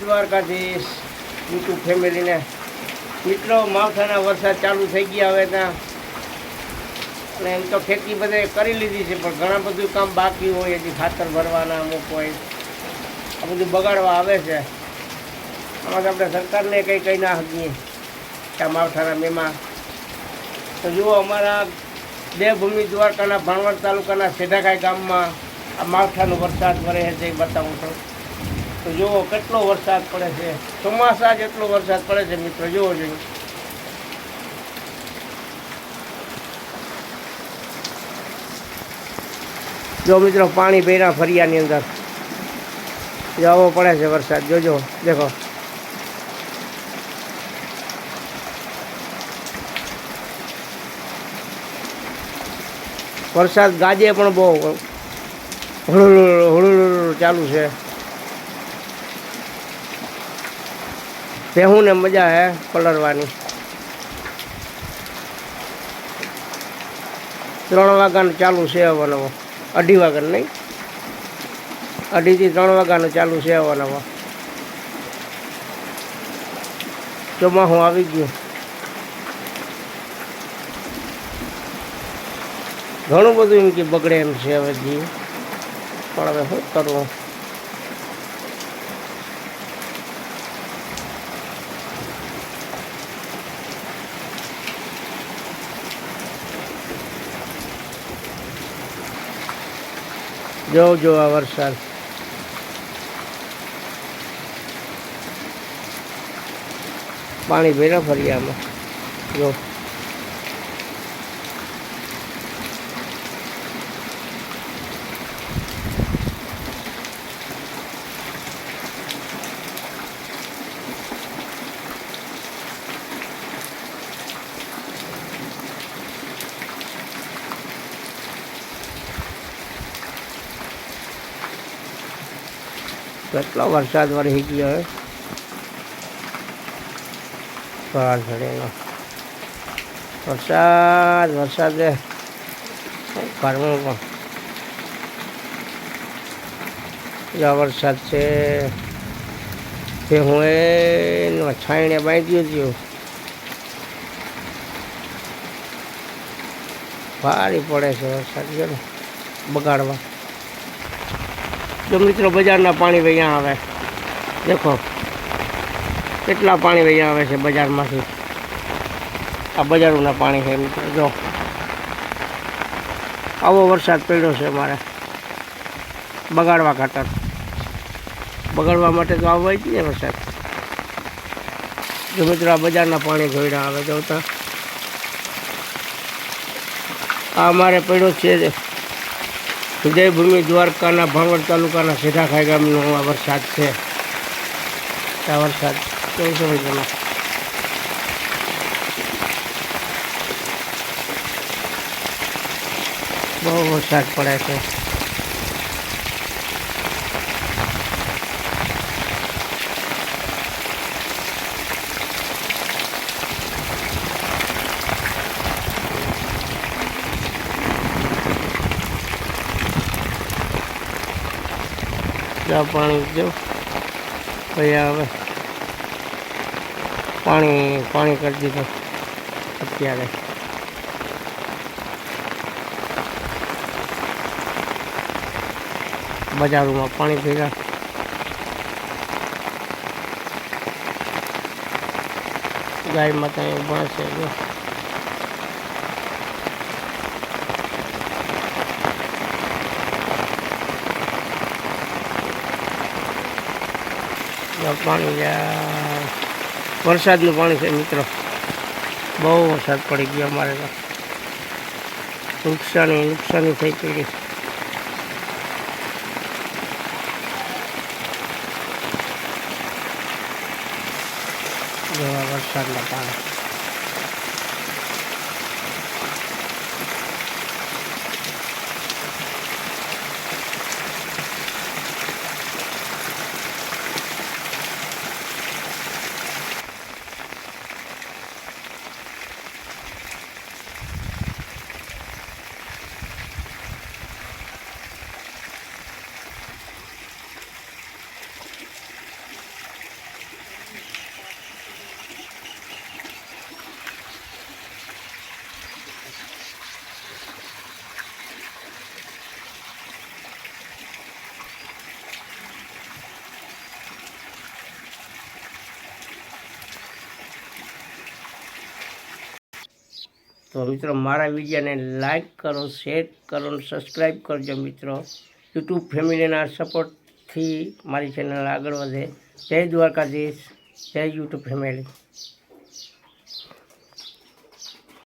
Dwarkadhish YouTube ફેમિલીને. મિત્રો, માવઠાના વરસાદ ચાલુ થઈ ગયા હવે ત્યાં. અને એમ તો ખેતી બધે કરી લીધી છે, પણ ઘણા બધું કામ બાકી હોય, હજી ખાતર ભરવાના અમુક હોય. આ બધું બગાડવા આવે છે. આમાં તો આપણે સરકારને કંઈ કહી ના શકીએ આ માવઠાના મેમાં. તો જુઓ, અમારા દેવભૂમિ દ્વારકાના ભાણવડ તાલુકાના સેઢાખાઈ ગામમાં આ માવઠાનો વરસાદ વરે છે, એ બતાવું છું. તો જુઓ કેટલો વરસાદ પડે છે. ચોમાસા જેટલો વરસાદ પડે છે મિત્રો, જુઓ જોઈએ જો મિત્રો પાણી ભેરા ફરિયાની અંદર. જવો પડે છે વરસાદ, જોજો, દેખો. વરસાદ ગાજે પણ બહુ. હળું હળું ચાલુ છે. ભેહુંને મજા હે પલળવાની. ત્રણ વાગ્યાનું ચાલુ છે અવનવો અઢી વાગ્યાનું નહીં? અઢીથી ત્રણ વાગ્યાનું ચાલુ છે અવનવો ચોમાસું આવી ગયું. ઘણું બધું એમ કે બગડે એમ છે હવે જીવ પણ હવે શું કરવું? જો જો આ વરસાદ. પાણી ભેરા ફરિયામાં જો. કેટલો વરસાદ વરસી ગયો હે? પહાડ ચડેલો વરસાદ વરસાદ રે. શું કરવું પણ જો વરસાદ છે? તે હું એ છાંયણે બાંધ્યું હતું ભારી પડે છે વરસાદ, જો ને. બગાડવા. જો મિત્રો બજારના પાણી વૈયા આવે. દેખો, કેટલા પાણી વૈયા આવે છે બજારમાંથી. આ બજારોના પાણી છે મિત્રો, જો. આવો વરસાદ પડ્યો છે મારે બગાડવા ખાતર. બગાડવા માટે તો આવવા જ ને વરસાદ. જો મિત્રો આ બજારના પાણી ઘોડ્યા આવે જોતા આ અમારે પડ્યો છે ઉદયભૂમિ દ્વારકાના ભાંગડ તાલુકાના સીધાખાઈ ગામનો આ વરસાદ છે. આ વરસાદ કેવું છે તમે બહુ વરસાદ પડે છે. જા પાણી જો ભાઈ હવે પાણી પાણી કરી દીધું અત્યારે. બજારોમાં પાણી ભેગા. ગાય માતા ભણશે જો પાણી વરસાદનું પાણી છે મિત્રો. બહુ વરસાદ પડી ગયો અમારે તો. નુકસાની નુકસાની થઈ જેવા વરસાદના પાણી. તો મિત્રો, મારા વિડીયોને લાઈક કરો, શેર કરો અને સબસ્ક્રાઈબ કરજો મિત્રો. યુટ્યુબ ફેમિલીના સપોર્ટથી મારી ચેનલ આગળ વધે. જય દ્વારકાધીશ, જય યુટ્યુબ ફેમિલી.